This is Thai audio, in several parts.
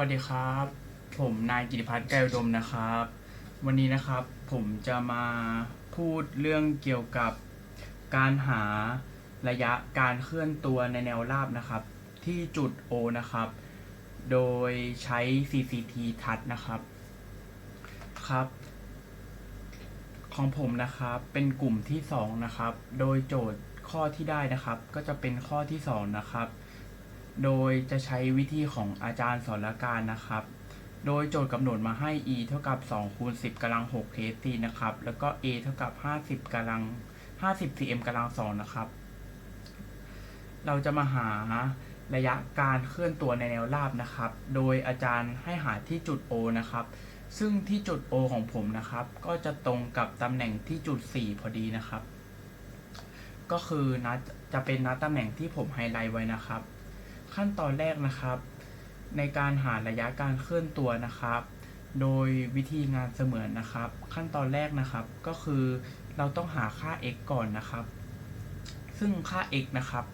วัสดีครับ ผมนายกิติพัฒน์แก้วดมนะครับ วันนี้นะครับผมจะมาพูดเรื่องเกี่ยวกับการหาระยะการเคลื่อนตัวในแนวราบนะครับ ที่จุด O นะครับ โดยใช้ CCT ทัดนะครับครับ ของผมนะครับเป็นกลุ่มที่ 2 นะครับ โดยโจทย์ข้อที่ได้นะครับ ก็จะเป็นข้อที่ 2 นะครับ โดยจะใช้วิธีของอาจารย์สอนละการนะครับ โดยโจทย์กำหนดมาให้ e เท่ากับ2คูณ10กำลัง6 kc นะครับ แล้วก็ a เท่ากับ 50กำลัง 50 cm กำลัง2นะครับ เราจะมาหาระยะการเคลื่อนตัวในแนวราบนะครับ โดยอาจารย์ให้หาที่จุด O นะครับ ซึ่งที่จุด O ของผมนะครับ ก็จะตรงกับตำแหน่งที่จุด 4 พอดีนะครับ ก็คือนัดจะเป็นนัดตำแหน่งที่ผมไฮไลท์ไว้นะครับ ขั้นตอนแรกนะครับ ในการหาระยะการเคลื่อนตัวนะครับ โดยวิธีงานเสมือนนะครับ ขั้นตอนแรกนะครับก็คือเราต้องหาค่า x ก่อนนะครับ ซึ่งค่า x นะครับ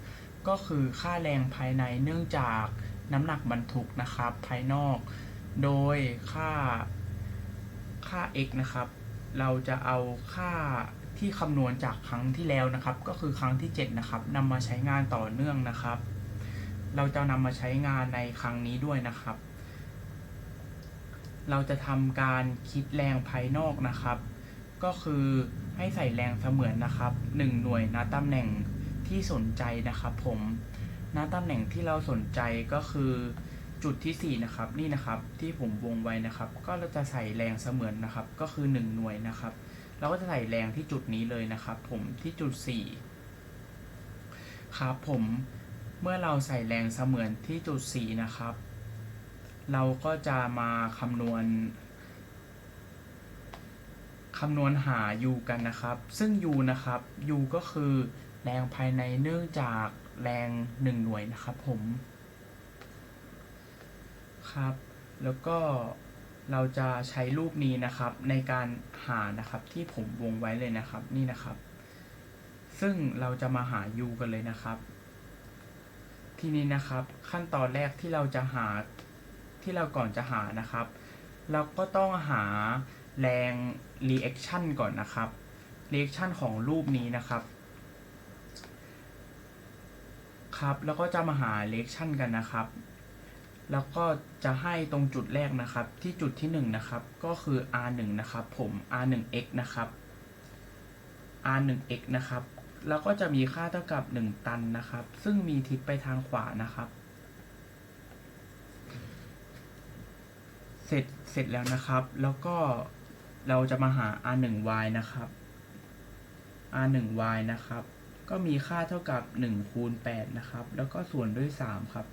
ก็คือค่าแรงภายในเนื่องจากน้ำหนักบรรทุกนะครับ ภายนอก โดยค่าค่า x นะครับ เราจะเอาค่าที่คำนวณจากครั้งที่แล้วนะครับ ก็คือครั้งที่ 7 นะครับนำมาใช้งานต่อเนื่องนะครับ เราจะนำมาใช้งานในครั้งนี้ด้วยนะครับ เราจะทำการคิดแรงภายนอกนะครับ ก็คือให้ใส่แรงเสมือนนะครับ1หน่วยณตำแหน่งที่สนใจนะครับ ผมณตำแหน่งที่เราสนใจก็คือจุดที่4นะครับนี่นะครับที่ผมวงไว้นะครับ ก็เราจะใส่แรงเสมือนนะครับ ก็คือ 1 หน่วยนะครับ เราก็จะใส่แรงที่จุดนี้เลยนะครับ ผมที่จุด 4 ครับผม เมื่อเราใส่แรงเสมือนที่จุด 4 นะครับ เราก็จะมาคำนวณคำนวณหา u กันนะครับ ซึ่ง u นะครับ u ก็คือแรงภายในเนื่องจากแรง 1 หน่วยนะครับผมครับ แล้วก็เราจะใช้รูปนี้นะครับในการหานะครับที่ผมวงไว้เลยนะครับนี่นะครับ ซึ่งเราจะมาหา u กันเลยนะครับ ทีนี้นะครับ ขั้นตอนแรกที่เราจะหาที่เราก่อนจะหานะครับ เราก็ต้องหาแรง reaction ก่อนนะครับ reaction ของรูปนี้นะครับครับแล้วก็จะมาหา reaction กันนะครับ แล้วก็จะให้ตรงจุดแรกนะครับ ที่จุดที่1นะครับก็คือ r1 นะครับผม r1x นะครับ r1x นะครับ แล้วก็จะมีค่าเท่ากับ 1 ตันนะครับ ซึ่งมีทิศไปทางขวานะครับ เสร็จเสร็จแล้วนะครับ แล้วก็เราจะมาหา r1y นะครับ r1y นะครับ ก็มีค่าเท่ากับ 1 คูณ 8 นะครับ แล้วก็ส่วนด้วย 3 ครับ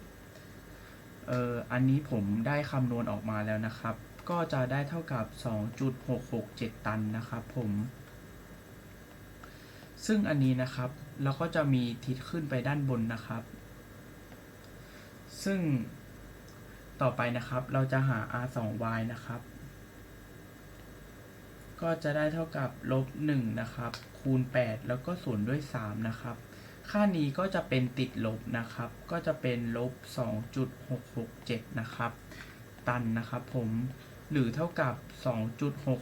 เอ่อ อันนี้ผมได้คำนวณออกมาแล้วนะครับ ก็จะได้เท่ากับ 2.667 ตันนะครับผม ซึ่งอันนี้นะครับเราก็จะมีทิศขึ้นไปด้านบนนะครับ ซึ่งต่อไปนะครับเราจะหา r2y นะครับ ก็จะได้เท่ากับลบ1นะครับ คูณ 8 แล้วก็ส่วนด้วย 3 นะครับ ค่านี้ก็จะเป็นติดลบนะครับ ก็จะเป็นลบ 2.667 นะครับ ตันนะครับผม หรือเท่ากับ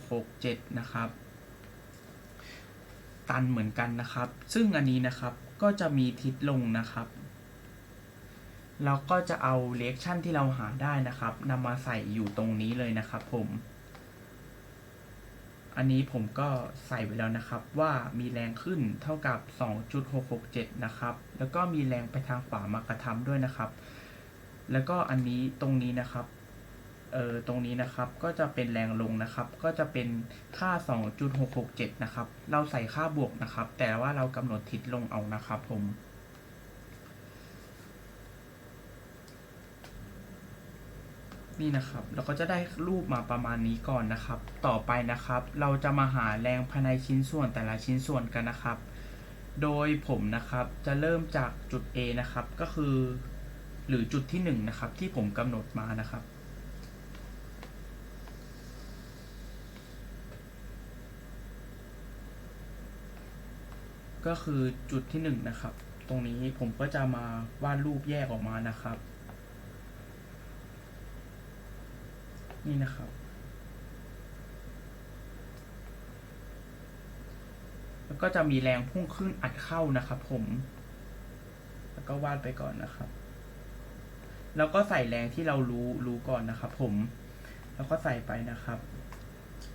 2.667 นะครับ ตันเหมือนกันนะครับ ซึ่งอันนี้นะครับก็จะมีทิศลงนะครับเราก็จะเอาเลคชั่นที่เราหาได้นะครับนำมาใส่อยู่ตรงนี้เลยนะครับ ผม อันนี้ผมก็ใส่ไว้แล้วนะครับ ว่ามีแรงขึ้นเท่ากับ 2.667 นะครับ แล้วก็มีแรงไปทางขวามากระทำด้วยนะครับ แล้วก็อันนี้ตรงนี้นะครับ เออตรงนี้นะครับก็จะเป็นแรงลงนะครับ ก็จะเป็นค่า 2.667 นะครับ เราใส่ค่าบวกนะครับ แต่ว่าเรากำหนดทิศลงเอานะครับผมนี่นะครับเราก็จะได้รูปมาประมาณนี้ก่อนนะครับ ต่อไปนะครับ เราจะมาหาแรงภายในชิ้นส่วนแต่ละชิ้นส่วนกันนะครับ โดยผมนะครับจะเริ่มจากจุด A นะครับ ก็คือ หรือจุดที่1นะครับที่ผมกำหนดมานะครับ ก็คือจุดที่หนึ่งนะครับ ตรงนี้ผมก็จะมาวาดรูปแยกออกมานะครับ นี่นะครับ แล้วก็จะมีแรงพุ่งขึ้นอัดเข้านะครับ ผม แล้วก็วาดไปก่อนนะครับ แล้วก็ใส่แรงที่เรารู้รู้ก่อนนะครับ ผม แล้วก็ใส่ไปนะครับ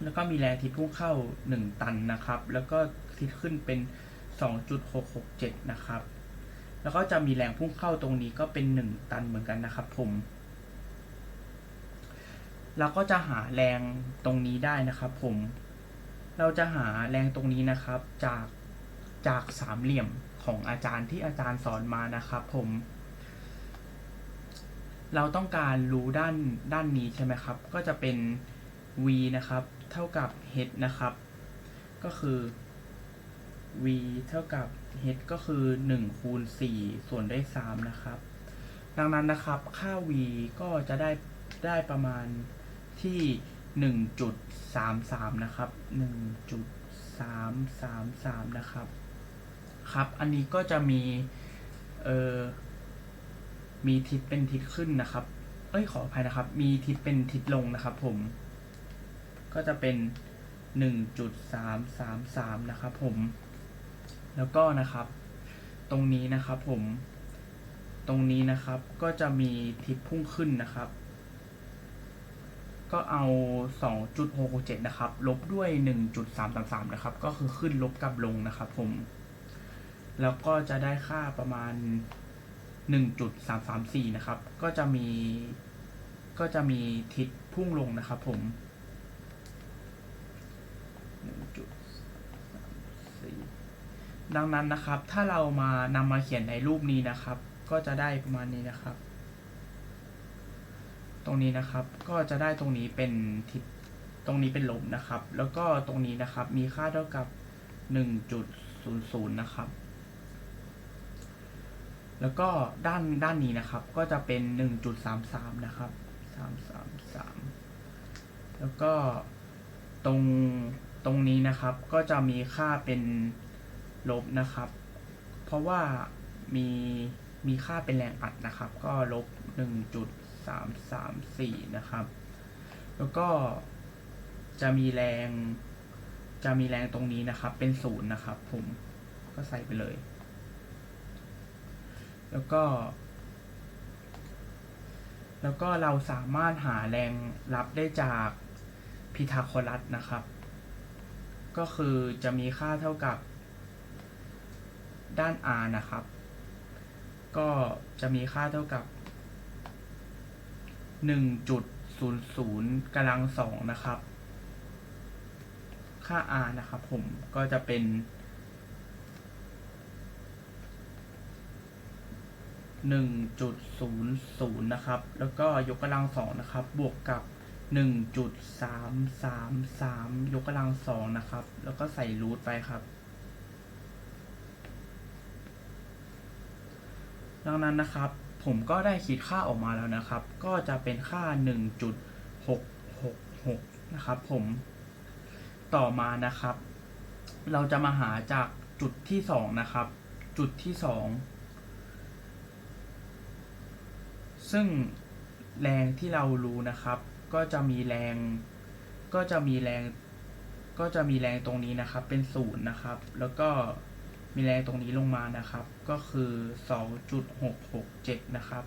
แล้วก็มีแรงทิศพุ่งเข้า 1 ตันนะครับ แล้วก็ทิศขึ้นเป็น 2.667 นะครับ แล้วก็จะมีแรงพุ่งเข้าตรงนี้ก็เป็น 1 ตันเหมือนกันนะครับผมเราก็จะหาแรงตรงนี้ได้นะครับผม เราจะหาแรงตรงนี้นะครับจากจากสามเหลี่ยมของอาจารย์ที่อาจารย์สอนมานะครับผม เราต้องการรู้ด้านด้านนี้ใช่ไหมครับ ก็จะเป็น v นะครับ เท่ากับ h นะครับ ก็คือ v เท่ากับ h ก็คือ 1 คูณ 4 ส่วนด้วย 3 นะครับ ดังนั้นนะครับ ค่า v ก็จะได้ได้ประมาณที่ 1.33 นะครับ 1.333 นะครับ ครับ อันนี้ก็จะมี เอ่อ มีทิศเป็นทิศขึ้นนะครับ เอ้ย ขออภัยนะครับ มีทิศเป็นทิศลงนะครับผม ก็จะเป็น 1.333 นะครับผม แล้วก็นะครับ ตรงนี้นะครับผม ตรงนี้นะครับก็จะมีทิศพุ่งขึ้นนะครับ ก็เอา 2.667 นะครับ ลบด้วย 1.333 นะครับ ก็คือขึ้นลบกับลงนะครับผม แล้วก็จะได้ค่าประมาณ 1.334 นะครับ ก็จะมี ก็จะมีทิศพุ่งลงนะครับผม1.34 ดังนั้นนะครับ ถ้าเรามานำมาเขียนในรูปนี้นะครับ ก็จะได้ประมาณนี้นะครับ ตรงนี้นะครับก็จะได้ตรงนี้เป็นทิศตรงนี้เป็นลบนะครับ แล้วก็ตรงนี้นะครับมีค่าเท่ากับ 1.00 นะครับ แล้วก็ด้านด้านนี้นะครับ ก็จะเป็น 1.33 นะครับ 333 แล้วก็ตรงตรงนี้นะครับก็จะมีค่าเป็น ลบนะครับ เพราะว่ามีมีค่าเป็นแรงอัดนะครับ ก็ลบ 1.334 นะครับ แล้วก็จะมีแรง จะมีแรงตรงนี้นะครับ เป็นศูนย์นะครับ ผมก็ใส่ไปเลย แล้วก็ แล้วก็เราสามารถหาแรงรับได้จากพีทาโคลัสนะครับ ก็คือจะมีค่าเท่ากับ ด้าน r นะครับ ก็จะมีค่าเท่ากับ 1.00กำลังสองนะครับ ค่า r นะครับผมก็จะเป็น 1.00 นะครับ แล้วก็ยกกำลังสองนะครับ บวกกับ1.333 ยกกำลังสองนะครับ แล้วก็ใส่รูทไปครับ ดังนั้นนะครับผมก็ได้คิดค่าออกมาแล้วนะครับ ก็จะเป็นค่า 1.666 นะครับผมต่อมานะครับ เราจะมาหาจากจุดที่สองนะครับ จุดที่สองซึ่งแรงที่เรารู้นะครับ ก็จะมีแรง ก็จะมีแรง ก็จะมีแรงตรงนี้นะครับ เป็นศูนย์นะครับ แล้วก็ มีแรงตรงนี้ลงมานะครับ ก็คือ 2.667 นะครับ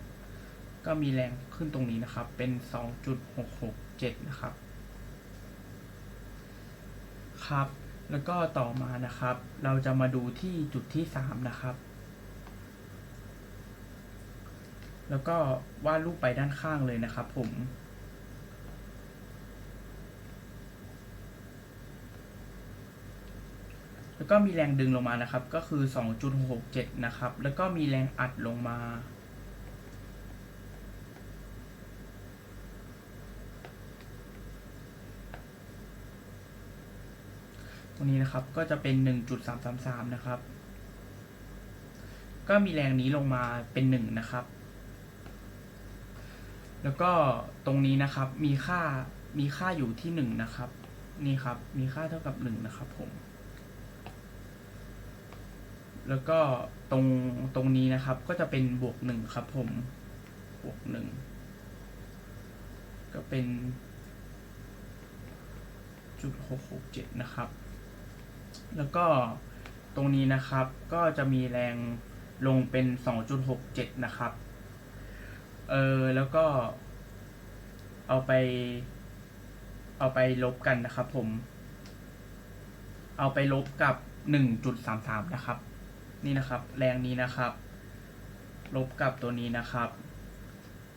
ก็มีแรงขึ้นตรงนี้นะครับ เป็น 2.667 นะครับ ครับ แล้วก็ต่อมานะครับ เราจะมาดูที่จุดที่ 3 นะครับ แล้วก็วาดรูปไปด้านข้างเลยนะครับผม แล้วก็มีแรงดึงลงมานะครับ ก็คือ 2.67 นะครับ แล้วก็มีแรงอัดลงมา ตรงนี้นะครับก็จะเป็น 1.333 นะครับ ก็มีแรงนี้ลงมาเป็น 1 นะครับ แล้วก็ตรงนี้นะครับมีค่ามีค่าอยู่ที่ 1 นะครับ นี่ครับ มีค่าเท่ากับ 1 นะครับผม แล้วก็ตรงตรงนี้นะครับ ก็จะเป็นบวกหนึ่งครับผม บวกหนึ่งก็เป็นจุดหกหกเจ็ดนะครับ แล้วก็ตรงนี้นะครับก็จะมีแรงลงเป็นสองจุดหกเจ็ดนะครับ เออแล้วก็ เอาไป เอาไปลบกันนะครับผม เอาไปลบกับหนึ่งจุดสามสามนะครับ นี่นะครับ แรงนี้นะครับ ลบกับตัวนี้นะครับ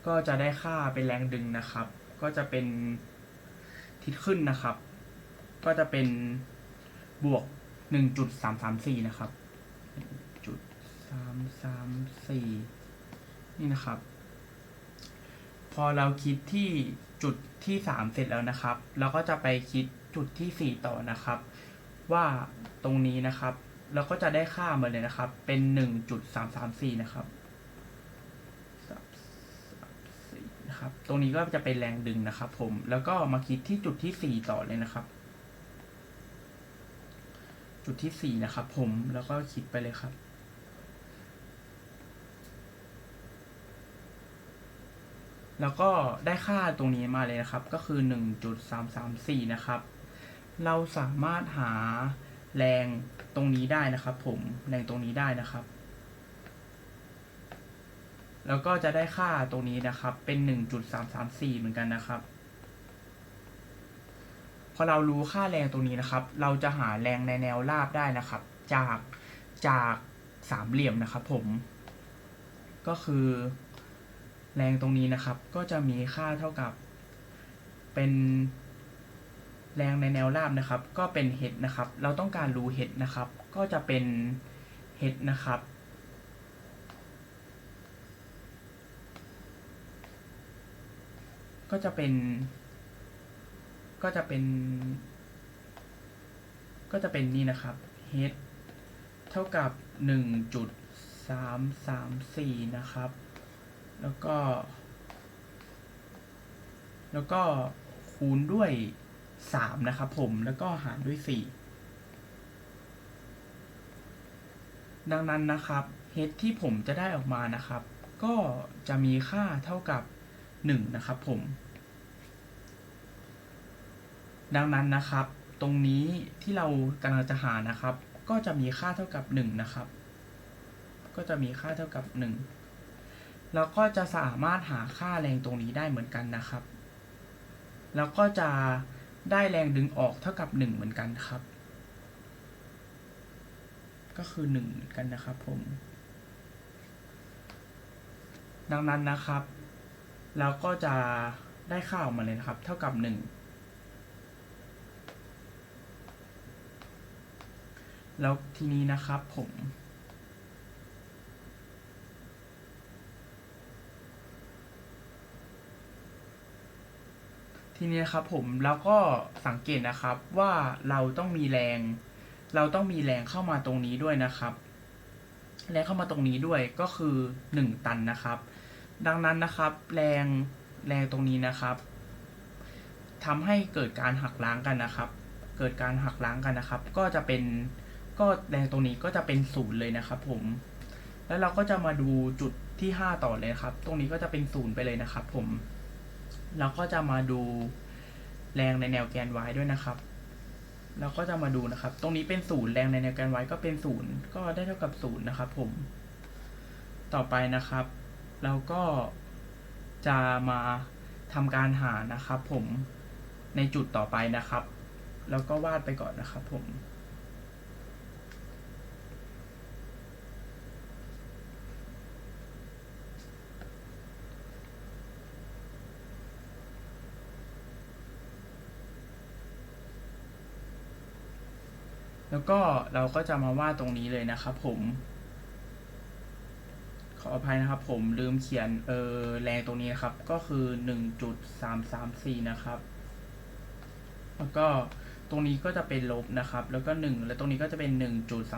ก็จะได้ค่าเป็นแรงดึงนะครับ ก็จะเป็นทิศขึ้นนะครับ ก็จะเป็นบวกหนึ่งจุดสามสามสี่นะครับจุดสามสามสี่นี่นะครับ พอเราคิดที่จุดที่สามเสร็จแล้วนะครับ เราก็จะไปคิดจุดที่สี่ต่อนะครับ ว่าตรงนี้นะครับ เราก็จะได้ค่ามาเลยนะครับ เป็นหนึ่งจุดสามสามสี่นะครับสี่นะครับ ตรงนี้ก็จะเป็นแรงดึงนะครับ ผม แล้วก็มาคิดที่จุดที่สี่ต่อเลยนะครับ จุดที่สี่นะครับ ผม แล้วก็คิดไปเลยครับแล้วก็ได้ค่าตรงนี้มาเลยนะครับ ก็คือ 1.334 นะครับ เราสามารถหา แรงตรงนี้ได้นะครับ ผมแรงตรงนี้ได้นะครับ แล้วก็จะได้ค่าตรงนี้นะครับ เป็น1.334เหมือนกันนะครับพอเรารู้ค่าแรงตรงนี้นะครับ เราจะหาแรงในแนวราบได้นะครับ จากจากสามเหลี่ยมนะครับ ผม ก็คือ แรงตรงนี้นะครับ ก็จะมีค่าเท่ากับเป็น แรงในแนวราบนะครับ ก็เป็น h นะครับ เราต้องการรู้ h นะครับ ก็จะเป็น h นะครับ ก็จะเป็น ก็จะเป็น ก็จะเป็นนี่นะครับ h เท่ากับ 1.334 นะครับ แล้วก็ แล้วก็คูณด้วย 3นะครับผมแล้วก็หารด้วย4ดังนั้นนะครับ h ที่ผมจะได้ออกมานะครับ ก็จะมีค่าเท่ากับ 1 นะครับผม ดังนั้นนะครับ ตรงนี้ที่เรากำลังจะหานะครับ ก็จะมีค่าเท่ากับ 1 นะครับ ก็จะมีค่าเท่ากับ 1 แล้วก็จะสามารถหาค่าแรงตรงนี้ได้เหมือนกันนะครับ แล้วก็จะ ได้แรงดึงออกเท่ากับ 1 เหมือนกันครับ ก็คือ 1 เหมือนกันนะครับผม ดังนั้นนะครับ เราก็จะได้ค่าออกมาเลยนะครับ เท่ากับ 1 แล้วทีนี้นะครับผม ทีนี้ครับผมแล้วก็สังเกตนะครับว่าเราต้องมีแรง เราต้องมีแรงเข้ามาตรงนี้ด้วยนะครับ แรงเข้ามาตรงนี้ด้วยก็คือ 1 ตันนะครับ ดังนั้นนะครับ แรงแรงตรงนี้นะครับทำให้เกิดการหักล้างกันนะครับ เกิดการหักล้างกันนะครับ ก็จะเป็นก็แรงตรงนี้ก็จะเป็นศูนย์เลยนะครับผม แล้วเราก็จะมาดูจุดที่ 5 ต่อเลยครับ ตรงนี้ก็จะเป็นศูนย์ไปเลยนะครับผม เราก็จะมาดูแรงในแนวแกน y ด้วยนะครับ เราก็จะมาดูนะครับ ตรงนี้เป็นศูนย์แรงในแนวแกน y ก็เป็นศูนย์ก็ได้เท่ากับศูนย์นะครับผม ต่อไปนะครับ เราก็จะมาทำการหานะครับ ผมในจุดต่อไปนะครับ แล้วก็วาดไปก่อนนะครับผม แล้วก็เราก็จะมาวาดตรงนี้เลยนะครับผม ขออภัยนะครับ ผมลืมเขียนเออแรงตรงนี้นะครับ ก็คือ 1.334 นะครับ แล้วก็ตรงนี้ก็จะเป็นลบนะครับ แล้วก็ 1 แล้วตรงนี้ก็จะเป็น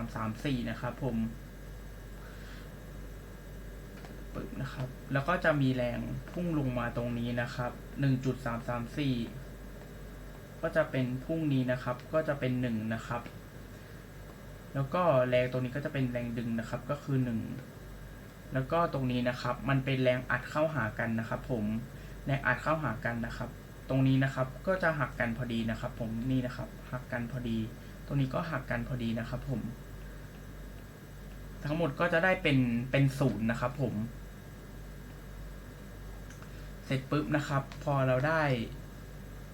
1.334 นะครับ ผมปึ๊บนะครับ แล้วก็จะมีแรงพุ่งลงมาตรงนี้นะครับ 1.334 ก็จะเป็นพุ่งนี้นะครับ ก็จะเป็น 1 นะครับ แล้วก็แรงตรงนี้ก็จะเป็นแรงดึงนะครับ ก็คือ 1 แล้วก็ตรงนี้นะครับ มันเป็นแรงอัดเข้าหากันนะครับ ผม แรงอัดเข้าหากันนะครับตตรงนี้นะครับ ก็จะหักกันพอดีนะครับ ผม นี่นะครับ หักกันพอดี ตรงนี้ก็หักกันพอดีนะครับ ผม ทั้งหมดก็จะได้เป็น เป็นศูนย์นะครับ ผม เสร็จปุ๊บนะครับ พอเราได้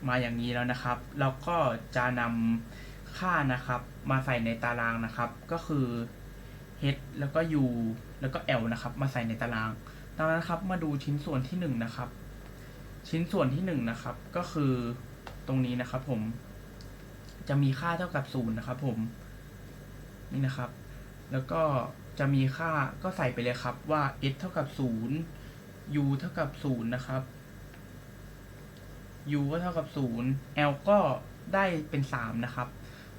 มาอย่างนี้แล้วนะครับ เราก็จะนำ ค่านะครับ มาใส่ในตารางนะครับ ก็คือ h แล้วก็ u แล้วก็ l นะครับ มาใส่ในตารางดังนั้นครับ มาดูชิ้นส่วนที่หนึ่งนะครับ ชิ้นส่วนที่หนึ่งนะครับ ก็คือตรงนี้นะครับ ผม จะมีค่าเท่ากับศูนย์นะครับ ผม นี่นะครับ แล้วก็จะมีค่าก็ใส่ไปเลยครับว่า s เท่ากับศูนย์ u เท่ากับศูนย์นะครับ u ก็เท่ากับศูนย์ l ก็ได้เป็นสามนะครับ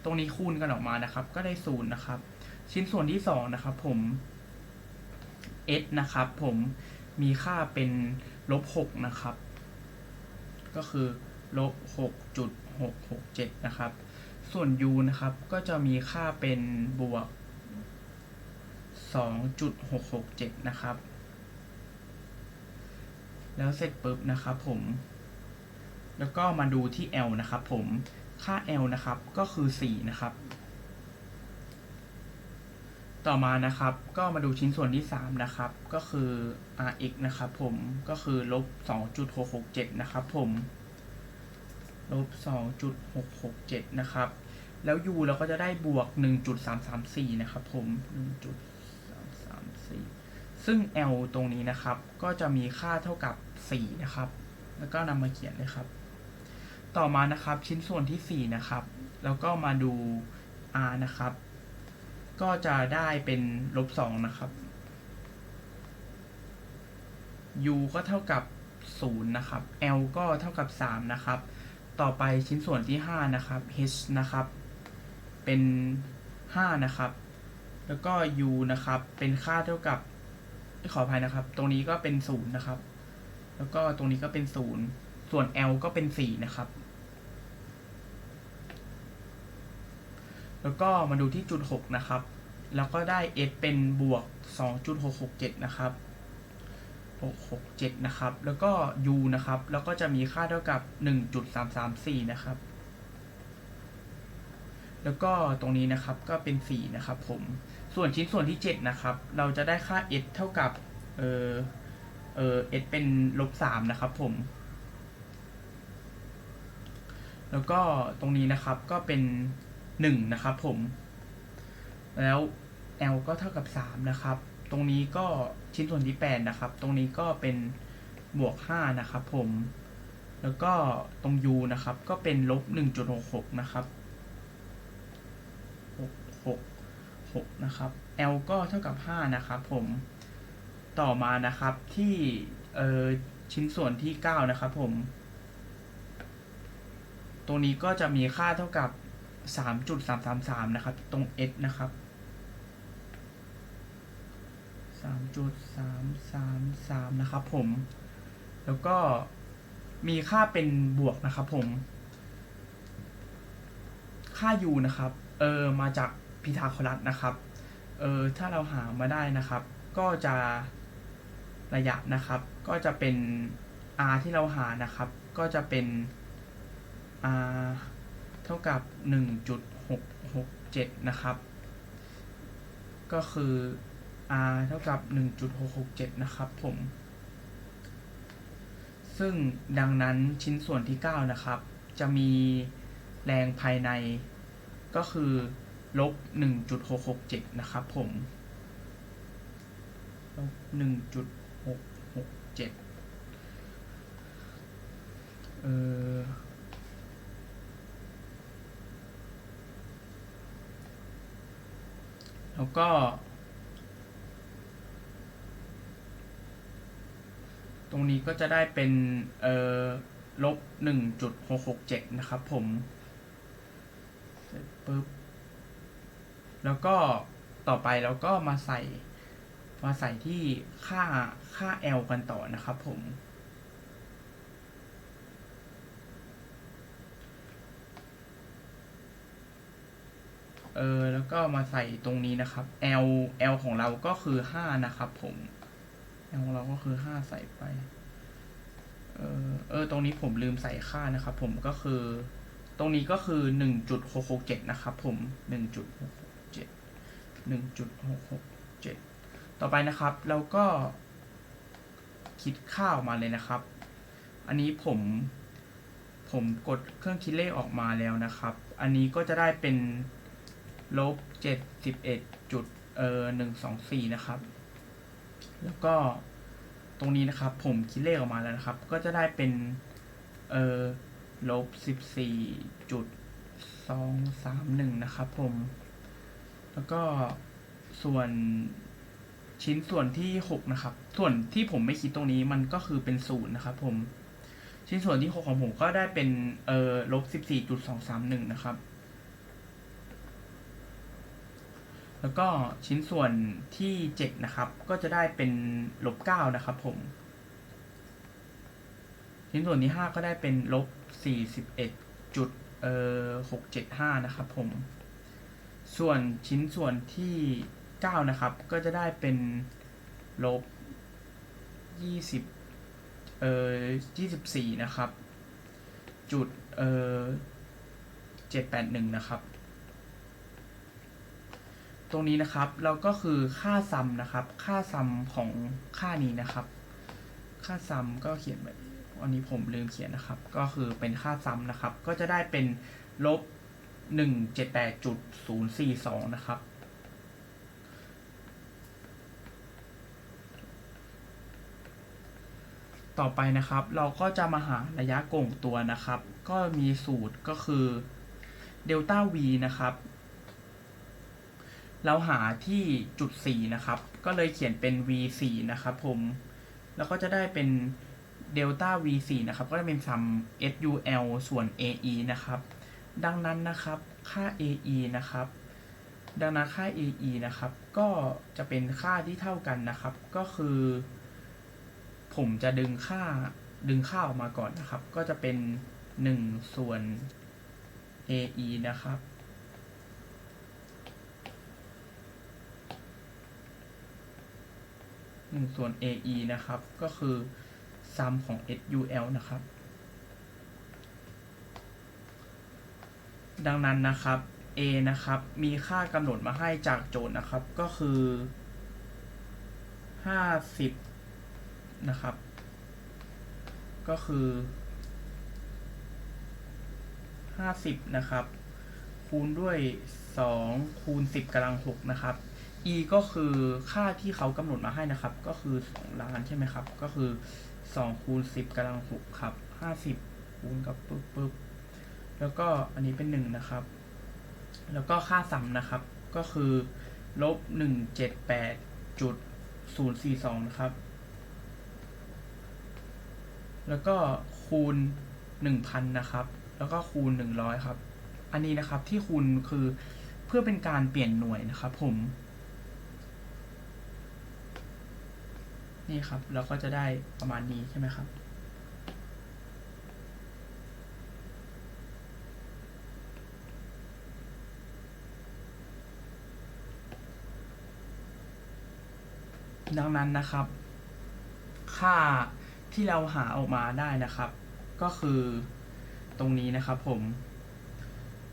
ตรงนี้คูณกันออกมานะครับ ก็ได้ศูนย์นะครับ ชิ้นส่วนที่สองนะครับ ผม s นะครับ ผมมีค่าเป็นลบหกนะครับ ก็คือลบหกจุดหกหกเจ็ดนะครับ ส่วน u นะครับ ก็จะมีค่าเป็นบวกสองจุดหกหกเจ็ดนะครับ แล้วเสร็จปุ๊บนะครับ ผม แล้วก็มาดูที่ L นะครับ ผม ค่า L นะครับก็คือ 4 นะครับ ต่อมานะครับก็มาดูชิ้นส่วนที่ 3 นะครับ ก็คือ rx นะครับผมก็คือลบ 2.667 นะครับผมลบ 2.667 นะครับ แล้ว u เราก็จะได้บวก 1.334 นะครับผม 1.334 ซึ่ง L ตรงนี้นะครับ ก็จะมีค่าเท่ากับ 4 นะครับ แล้วก็นำมาเขียนเลยครับ ต่อมานะครับชิ้นส่วนที่ 4 นะครับ แล้วก็มาดู r นะครับ ก็จะได้เป็นลบ2นะครับ u ก็เท่ากับ 0 นะครับ l ก็เท่ากับ 3 นะครับ ต่อไปชิ้นส่วนที่ 5 นะครับ h นะครับ เป็น 5 นะครับ แล้วก็ u นะครับ เป็นค่าเท่ากับขออภัยนะครับ ตรงนี้ก็เป็น 0 นะครับ แล้วก็ตรงนี้ก็เป็น 0 ส่วน l ก็เป็น 4 นะครับ แล้วก็มาดูที่จุด 6 นะครับ แล้วก็ได้ s เป็นบวก 2.667 นะครับ 667 นะครับ แล้วก็ u นะครับ แล้วก็จะมีค่าเท่ากับ 1.334 นะครับ แล้วก็ตรงนี้นะครับก็เป็น 4 นะครับผม ส่วนชิ้นส่วนที่ 7 นะครับ เราจะได้ค่า s เท่ากับ เออเออ s เป็นลบ3นะครับผม แล้วก็ตรงนี้นะครับก็เป็น1นะครับผมแล้ว l ก็เท่ากับ 3 นะครับ ตรงนี้ก็ชิ้นส่วนที่ 8 นะครับ ตรงนี้ก็เป็นบวก 5 นะครับผม แล้วก็ตรง u นะครับ ก็เป็นลบ 1.66 นะครับ 6 6นะครับ l ก็เท่ากับ 5 นะครับผม ต่อมานะครับที่ชิ้นส่วนที่ 9 นะครับผม ตรงนี้ก็จะมีค่าเท่ากับ 3.333 นะครับ ตรง s นะครับ 3.333 นะครับผม แล้วก็มีค่าเป็นบวกนะครับผม ค่า u นะครับ เออ มาจากพีทาโคลัสนะครับ เออ ถ้าเราหามาได้นะครับ ก็จะระยะนะครับ ก็จะเป็น r ที่เราหานะครับ ก็จะเป็น r เท่ากับ 1.667 นะครับ ก็คือ r เท่ากับ 1.667 นะครับผม ซึ่งดังนั้นชิ้นส่วนที่ 9 นะครับ จะมีแรงภายในก็คือลบ 1.667 นะครับผมลบ1.667 เออ แล้วก็ ตรงนี้ก็จะได้เป็น เอ่อลบ1.667นะครับผมเสร็จปุ๊บ แล้วก็ต่อไปเราก็มาใส่ มาใส่ที่ค่าค่า L กันต่อนะครับผม เออแล้วก็มาใส่ตรงนี้นะครับ L L ของเราก็คือ5นะครับผม L ของเราก็คือ5ใส่ไปเอเออเออ ตรงนี้ผมลืมใส่ค่านะครับ ผมก็คือ ตรงนี้ก็คือหนึ่งจุดหกหกเจ็ดนะครับ ผมหนึ่งจุดหกหกเจ็ดหนึ่งจุดหกหกเจ็ดต่อไปนะครับ เราก็คิดค่าออกมาเลยนะครับ อันนี้ผมผมกดเครื่องคิดเลขออกมาแล้วนะครับ อันนี้ก็จะได้เป็น ลบเจ็ดสิบเอ็ดจุดเออหนึ่งสองสี่นะครับ แล้วก็ตรงนี้นะครับผมคิดเลขออกมาแล้วนะครับ ก็จะได้เป็นเออลบสิบสี่จุดสองสามหนึ่งนะครับผม แล้วก็ส่วนชิ้นส่วนที่หกนะครับ ส่วนที่ผมไม่คิดตรงนี้มันก็คือเป็นศูนย์นะครับ ผมชิ้นส่วนที่หกของผมก็ได้เป็นเอ่อลบสิบสี่จุดสองสามหนึ่งนะครับ แล้วก็ชิ้นส่วนที่เจ็ดนะครับ ก็จะได้เป็นลบเก้านะครับผม ชิ้นส่วนที่ห้าก็ได้เป็นลบสี่สิบเอ็ดจุดเอ่อหกเจ็ดห้านะครับผม ส่วนชิ้นส่วนที่เก้านะครับ ก็จะได้เป็นลบยี่สิบเอ่อยี่สิบสี่นะครับ จุดเอ่อเจ็ดแปดหนึ่งนะครับ ตรงนี้นะครับเราก็คือค่าซัมนะครับ ค่าซัมของค่านี้นะครับ ค่าซัมก็เขียนแบบอันนี้ผมลืมเขียนนะครับ ก็คือเป็นค่าซัมนะครับ ก็จะได้เป็นลบหนึ่งเจ็ดแปดจุดศูนย์สี่สองนะครับ ต่อไปนะครับ เราก็จะมาหาระยะโก่งตัวนะครับ ก็มีสูตรก็คือเดลต้า v นะครับ เราหาที่จุด 4 นะครับ ก็เลยเขียนเป็น v 4 นะครับผม แล้วก็จะได้เป็นเดลต้า v 4 นะครับ ก็จะเป็นซัม sul ส่วน ae นะครับ ดังนั้นนะครับค่า ae นะครับ ดังนั้นค่า ae นะครับ ก็จะเป็นค่าที่เท่ากันนะครับ ก็คือ ผมจะดึงค่าดึงค่าออกมาก่อนนะครับ ก็จะเป็น 1 ส่วน ae นะครับ 1 ส่วน ae นะครับ ก็คือซัมของ sul นะครับ ดังนั้นนะครับ a นะครับ มีค่ากำหนดมาให้จากโจทย์นะครับ ก็คือ 50 นะครับ ก็คือ 50 นะครับ คูณด้วย 2 คูณ 10กำลัง6นะครับ e ก็คือค่าที่เขากำหนดมาให้นะครับ ก็คือ 2 ล้านใช่ไหมครับ ก็คือ 2 คูณ 10กำลัง 6 ครับ 50 คูณกับปึ๊บปึ๊บแล้วก็อันนี้เป็น 1 นะครับ แล้วก็ค่าซัมนะครับ ก็คือลบ 178จุด042 นะครับ แล้วก็คูณ 1,000 นะครับ แล้วก็คูณ 100 ครับ อันนี้นะครับที่คูณคือเพื่อเป็นการเปลี่ยนหน่วยนะครับผม นี่ครับ เราก็จะได้ประมาณนี้ใช่ไหมครับ ดังนั้นนะครับ ค่าที่เราหาออกมาได้นะครับ ก็คือตรงนี้นะครับผม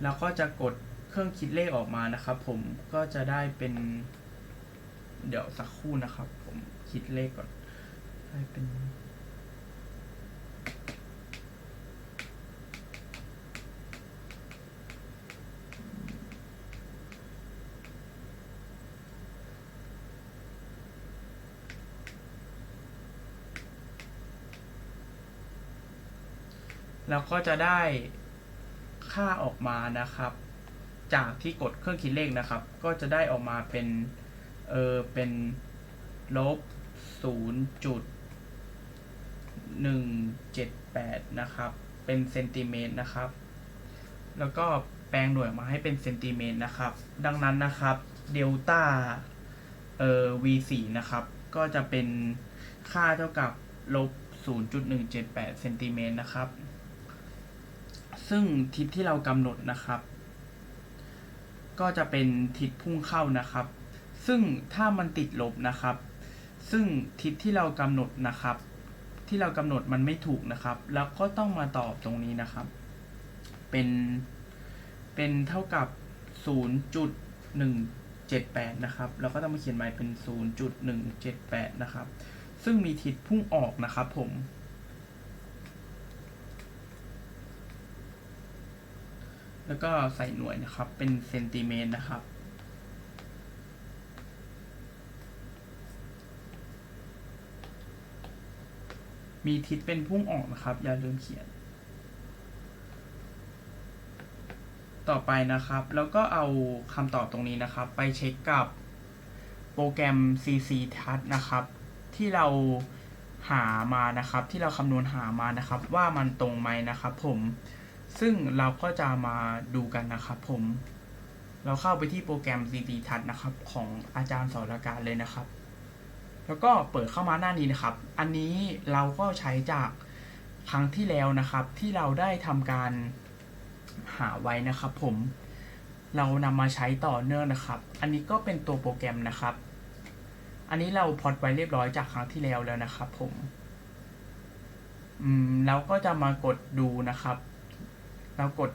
แล้วก็จะกดเครื่องคิดเลขออกมานะครับ ผมก็จะได้เป็น เดี๋ยวสักครู่นะครับ คิดเลขก่อนได้เป็นแล้วก็จะได้ค่าออกมานะครับ จากที่กดเครื่องคิดเลขนะครับ ก็จะได้ออกมาเป็น เออเป็นลบ ศูนย์จุดหนึ่งเจ็ดแปดนะครับ เป็นเซนติเมตรนะครับ แล้วก็แปลงหน่วยออกมาให้เป็นเซนติเมตรนะครับ ดังนั้นนะครับเดลต้าเอ่อ v4 นะครับ ก็จะเป็นค่าเท่ากับลบ0.178เซนติเมตรนะครับ ซึ่งทิศที่เรากำหนดนะครับ ก็จะเป็นทิศพุ่งเข้านะครับ ซึ่งถ้ามันติดลบนะครับ ซึ่งทิศที่เรากำหนดนะครับ ที่เรากำหนดมันไม่ถูกนะครับ แล้วก็ต้องมาตอบตรงนี้นะครับ เป็นเป็นเท่ากับ 0.178 นะครับแล้วก็ต้องมาเขียนใหม่เป็น 0.178 นะครับ ซึ่งมีทิศพุ่งออกนะครับผม แล้วก็ใส่หน่วยนะครับ เป็นเซนติเมตรนะครับ มีทิศเป็นพุ่งออกนะครับ อย่าลืมเขียน ต่อไปนะครับ แล้วก็เอาคำตอบตรงนี้นะครับ ไปเช็คกับโปรแกรม CC Touch นะครับ ที่เราหามานะครับ ที่เราคำนวณหามานะครับ ว่ามันตรงไหมนะครับ ผม ซึ่งเราก็จะมาดูกันนะครับ ผม เราเข้าไปที่โปรแกรม CC Touch นะครับ ของอาจารย์สอนการเลยนะครับ แล้วก็เปิดเข้ามาหน้านี้นะครับ อันนี้เราก็ใช้จากครั้งที่แล้วนะครับ ที่เราได้ทำการหาไว้นะครับ ผม เรานำมาใช้ต่อเนื่องนะครับ อันนี้ก็เป็นตัวโปรแกรมนะครับ อันนี้เราพอดไว้เรียบร้อยจากครั้งที่แล้วแล้วนะครับ ผม อืมแล้วก็จะมากดดูนะครับ เรากด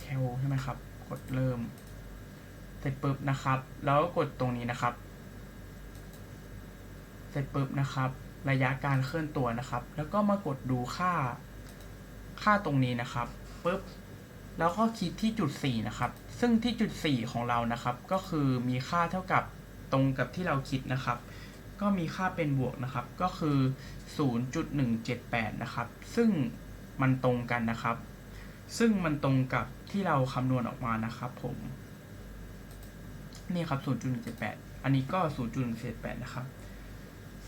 แคลใช่ไหมครับ กดเริ่ม เสร็จปุ๊บนะครับ แล้วก็กดตรงนี้นะครับ เสร็จปุ๊บนะครับ ระยะการเคลื่อนตัวนะครับ แล้วก็มากดดูค่า ค่าตรงนี้นะครับปุ๊บแล้วก็คลิกที่จุด 4 นะครับ ซึ่งที่จุด 4 ของเรานะครับ ก็คือมีค่าเท่ากับตรงกับที่เราคิดนะครับ ก็มีค่าเป็นบวกนะครับ ก็คือ 0.178 นะครับ ซึ่งมันตรงกันนะครับ ซึ่งมันตรงกับที่เราคำนวณออกมานะครับ ผม นี่ครับ 0.178 อันนี้ก็ 0.178 นะครับ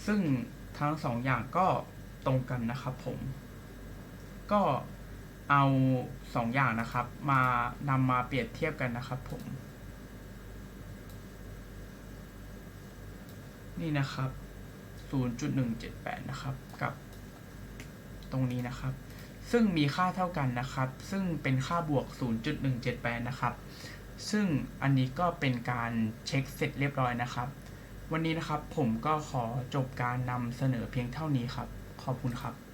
ซึ่งทั้งสองอย่างก็ตรงกันนะครับผม ก็เอาสองอย่างนะครับ มานำมาเปรียบเทียบกันนะครับผม นี่นะครับ 0.178 นะครับ กับตรงนี้นะครับ ซึ่งมีค่าเท่ากันนะครับ ซึ่งเป็นค่าบวก 0.178 นะครับ ซึ่งอันนี้ก็เป็นการเช็คเสร็จเรียบร้อยนะครับ วันนี้นะครับผมก็ขอจบการนำเสนอเพียงเท่านี้ครับ ขอบคุณครับ